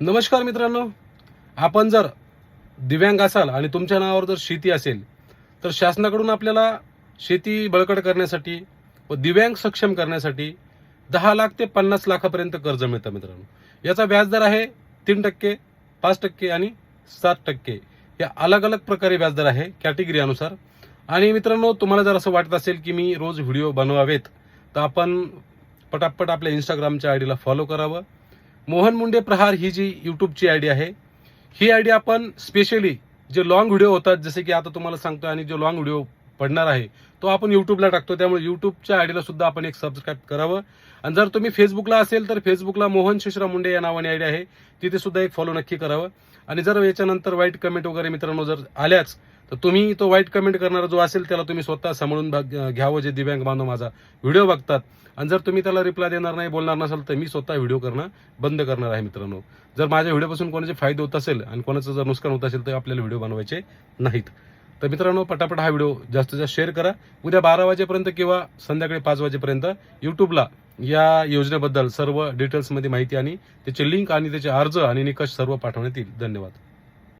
नमस्कार मित्रांनो. आपण जर दिव्यांग असाल आणि तुमच्या नावावर जर शेती असेल तर शासनाकडून आपल्याला शेती बळकट करण्यासाठी व दिव्यांग सक्षम करण्यासाठी दहा लाख ते पन्नास लाखापर्यंत कर्ज मिळतं मित्रांनो. याचा व्याजदर आहे तीन टक्के पाच टक्के आणि सात टक्के. या अलग अलग प्रकारे व्याजदर आहे कॅटेगरी अनुसार. आणि मित्रांनो तुम्हाला जर असं वाटत असेल की मी रोज व्हिडिओ बनवावेत तर आपण पटापट आपल्या इंस्टाग्रामच्या आय डीला फॉलो करावं. मोहन मुंडे प्रहार ही जी यूट्यूबची आय डी आहे ही आय डी आपण स्पेशली जे लॉंग व्हिडिओ होतात जसे की आता तुम्हाला सांगतो आणि जो लॉंग व्हिडिओ पडणार आहे. तो आपण युट्यूबला टाकतो. त्यामुळे युट्यूबच्या आयडीला सुद्धा आपण एक सबस्क्राईब करावं. आणि जर तुम्ही फेसबुकला असेल तर फेसबुकला मोहन शिशरा मुंडे या नावाने आयडी आहे. तिथे सुद्धा एक फॉलो नक्की करावं. आणि जर याच्यानंतर वाईट कमेंट वगैरे मित्रांनो जर आल्याच तर तुम्ही तो वाईट कमेंट करणारा जो असेल त्याला तुम्ही स्वतः सांभाळून भाग- घ्यावं जे दिव्यांग बांधव माझा व्हिडिओ बघतात. आणि जर तुम्ही त्याला रिप्लाय देणार नाही बोलणार नसाल तर मी स्वतः व्हिडिओ करणं बंद करणार आहे मित्रांनो. जर माझ्या व्हिडिओपासून कोणाचे फायदे होत असेल आणि कोणाचं जर नुकसान होत असेल तर आपल्याला व्हिडिओ बनवायचे नाहीत. तर मित्रांनो पटापट हा व्हिडिओ जास्तीत जास्त शेअर करा. उद्या बारा वाजेपर्यंत किंवा संध्याकाळी पाच वाजेपर्यंत युट्यूबला या योजनेबद्दल सर्व डिटेल्समध्ये माहिती आणि त्याचे लिंक आणि त्याचे अर्ज आणि निकष सर्व पाठवण्यात येईल. धन्यवाद.